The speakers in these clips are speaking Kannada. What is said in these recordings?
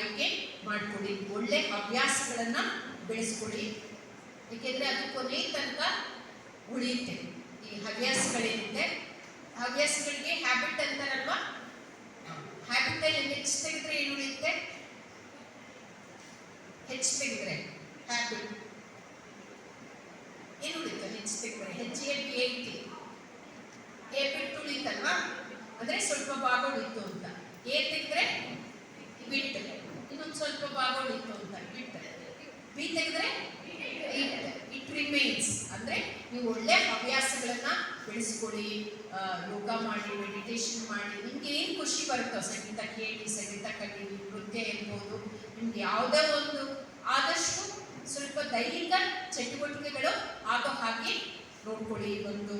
ಆಯ್ಕೆ ಮಾಡ್ಕೊಳ್ಳಿ. ಒಳ್ಳೆ ಹವ್ಯಾಸಗಳನ್ನ ಬೆಳೆಸ್ಕೊಳ್ಳಿ. ಏಕೆಂದ್ರೆ ಅದು ಕೊನೆ ತನಕ ಉಳಿಯುತ್ತೆ. ಈ ಹವ್ಯಾಸಗಳೇನಿದೆ? ಹವ್ಯಾಸಗಳಿಗೆ ಹ್ಯಾಬಿಟ್ ಅಂತಾರಲ್ವಾ? ಹ್ಯಾಬಿಟ್ ಅಲ್ಲಿ ಹೆಚ್ಚು ತೆಗೆದ್ರೆ ಏನು ಉಳಿಯುತ್ತೆ? ಹೆಚ್ಚು ತೆಗೆದ್ರೆ ಹ್ಯಾಬಿಟ್ ಏನು ಉಳಿತು ಹೆಚ್ಚು ತೆಗೆದ್ರೆ ಏಯ್ತಿ. ಎ ಬಿಟ್ಟು ಉಳಿತಲ್ವಾ ಅಂದರೆ ಸ್ವಲ್ಪ ಭಾಗ ಉಳಿತು ಅಂತ. ಎ ತೆಗೆದ್ರೆ ಬಿಟ್ಟು. ಸ್ವಲ್ಪ ಭಾಗ ಉಳಿತು ಅಂತ ಬಿಟ್ಟೆ ಬಿ ತೆಗೆದ್ರೆ ಇಟ್ ರಿಮೈನ್ಸ್ ಅಂದ್ರೆ ನೀವು ಒಳ್ಳೆ ಹವ್ಯಾಸಗಳನ್ನ ಬೆಳೆಸ್ಕೊಳ್ಳಿ ಯೋಗ ಮಾಡಿ ಮೆಡಿಟೇಷನ್ ಮಾಡಿ. ನಿಮ್ಗೆ ಏನು ಖುಷಿ ಬರುತ್ತೋ, ಸಂಗೀತ ಕೇಳಿ, ಸಂಗೀತ ಕಲೀರಿ, ನೃತ್ಯ ಇರ್ಬೋದು ನಿಮ್ಗೆ ಯಾವುದೇ ಒಂದು ಆದಷ್ಟು ಸ್ವಲ್ಪ ದೈಹಿಕ ಚಟುವಟಿಕೆಗಳು ಆಗೋ ಹಾಗೆ ನೋಡ್ಕೊಳ್ಳಿ. ಒಂದು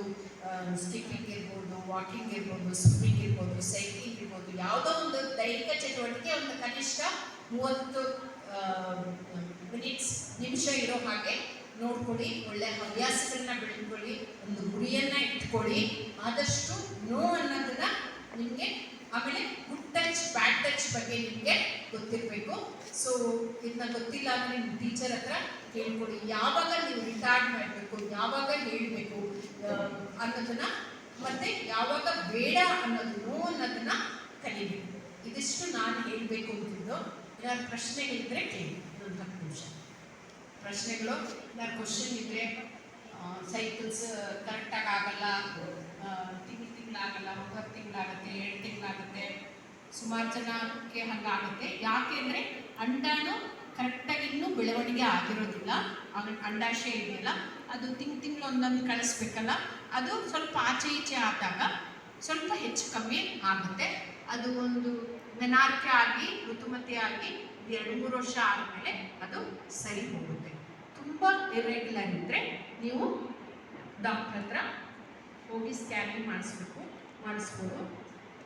ಸ್ಕಿಪ್ಪಿಂಗ್ ಇರ್ಬೋದು, ವಾಕಿಂಗ್ ಇರ್ಬೋದು, ಸ್ವಿಮ್ಮಿಂಗ್ ಇರ್ಬೋದು, ಸೈಕ್ಲಿಂಗ್ ಇರ್ಬೋದು, ಯಾವುದೋ ಒಂದು ದೈಹಿಕ ಚಟುವಟಿಕೆ ಒಂದು ಕನಿಷ್ಠ ಮೂವತ್ತು ಮಿನಿಟ್ಸ್, ನಿಮಿಷ ಇರೋ ಹಾಗೆ ನೋಡ್ಕೊಳ್ಳಿ, ಒಳ್ಳೆ ಹವ್ಯಾಸಗಳನ್ನ ಬೆಳೆದುಕೊಳ್ಳಿ ಒಂದು ಗುರಿಯನ್ನ ಇಟ್ಕೊಳ್ಳಿ, ಆದಷ್ಟು ನೋ ಅನ್ನೋದನ್ನ ನಿಮಗೆ, ಆಮೇಲೆ ಗುಡ್ ಟಚ್ ಬ್ಯಾಡ್ ಟಚ್ ಬಗ್ಗೆ ನಿಮಗೆ ಗೊತ್ತಿರಬೇಕು. ಸೊ ಇದನ್ನ ಗೊತ್ತಿಲ್ಲ ಅಂದ್ರೆ ನಿಮ್ಮ ಟೀಚರ್ ಹತ್ರ ಕೇಳ್ಕೊಳ್ಳಿ ಯಾವಾಗ ನೀವು ರಿಟಾರ್ಡ್ ಮಾಡಬೇಕು, ಯಾವಾಗ ಹೇಳಬೇಕು ಅನ್ನೋದನ್ನ, ಮತ್ತೆ ಯಾವಾಗ ಬೇಡ ಅನ್ನೋದು ನೋ ಅನ್ನೋದನ್ನ ಕಲಿಬೇಕು. ಇದಿಷ್ಟು ನಾನು ಹೇಳಬೇಕು ಅಂತಿದ್ದು ಏನಾದ್ರು ಪ್ರಶ್ನೆಗಳಿದ್ದರೆ ಕೇಳಿ, ಒಂದು ಹತ್ತು ನಿಮಿಷ. ಪ್ರಶ್ನೆಗಳು ಏನಾದ್ರು ಕ್ವಶನ್ ಇದ್ರೆ ಸೈಕಲ್ಸ್ ಕರೆಕ್ಟಾಗಿ ಆಗಲ್ಲ ತಿಂಗಳು ತಿಂಗಳಾಗಲ್ಲ ಒಂಬತ್ತು ತಿಂಗಳಾಗುತ್ತೆ ಎರಡು ತಿಂಗಳಾಗುತ್ತೆ, ಸುಮಾರು ಜನಕ್ಕೆ ಹಂಗಾಗುತ್ತೆ. ಯಾಕೆ ಅಂದರೆ ಅಂಡಾನು ಕರೆಕ್ಟಾಗಿ ಇನ್ನೂ ಬೆಳವಣಿಗೆ ಆಗಿರೋದಿಲ್ಲ. ಆಗ ಅಂಡಾಶಯ ಇದೆಯಲ್ಲ, ಅದು ತಿಂಗ್ ತಿಂಗಳು ಒಂದೊಂದು ಕಳಿಸ್ಬೇಕಲ್ಲ, ಅದು ಸ್ವಲ್ಪ ಆಚೆ ಈಚೆ ಆದಾಗ ಸ್ವಲ್ಪ ಹೆಚ್ಚು ಕಮ್ಮಿ ಆಗುತ್ತೆ. ಅದು ಒಂದು ಮೆನಾರಿಕೆ ಆಗಿ ಋತುಮತಿ ಆಗಿ ಎರಡು ಮೂರು ವರ್ಷ ಆದಮೇಲೆ ಅದು ಸರಿ ಹೋಗುತ್ತೆ. ತುಂಬ ಇರ್ರೆಗ್ಯುಲರ್ ಇದ್ದರೆ ನೀವು ಡಾಕ್ಟರ್ ಹತ್ರ ಹೋಗಿ ಸ್ಕ್ಯಾನಿಂಗ್ ಮಾಡಿಸ್ಬೇಕು, ಮಾಡಿಸ್ಬೋದು.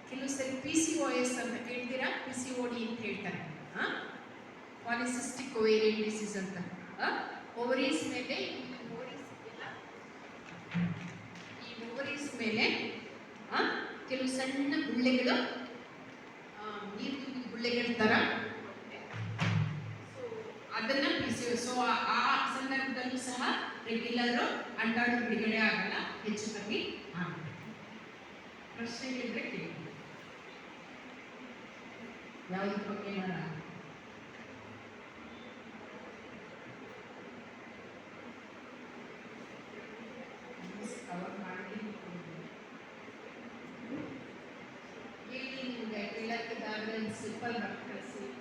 ಕೆಲವು ಸರಿ ಪಿ ಸಿ ಒ ಎಸ್ ಅಂತ ಕೇಳ್ತೀರಾ? ಪಿ ಸಿ ಒ ಡಿ ಅಂತ ಹೇಳ್ತಾರೆ. ಪಾಲಿಸಿಸ್ಟಿಕ್ ಓವೇರಿಯನ್ ಡಿಸೀಸ್ ಅಂತ. ಓವರೀಸ್ ಮೇಲೆ ಈ ಓವರೀಸ್ ಮೇಲೆ ಕೆಲವು ಸಣ್ಣ ಗುಳ್ಳೆಗಳು So, ಅದನ್ನ ಸೊ ಆ ಸಂದರ್ಭದಲ್ಲೂ ಸಹ ರೆಗ್ಯುಲರ್ ಅಂಟಾಡು ಬಿಡುಗಡೆ ಆಗಲ್ಲ ಹೆಚ್ಚು ಕಮ್ಮಿ ಆಗುತ್ತೆ. ಪ್ರಶ್ನೆಗಳಿದ್ರೆ ಕೇಳಿ ಯಾವ್ದ್ರ ಬಗ್ಗೆ ಕವರ್ ಮಾಡಿ academics, people, bureaucracy,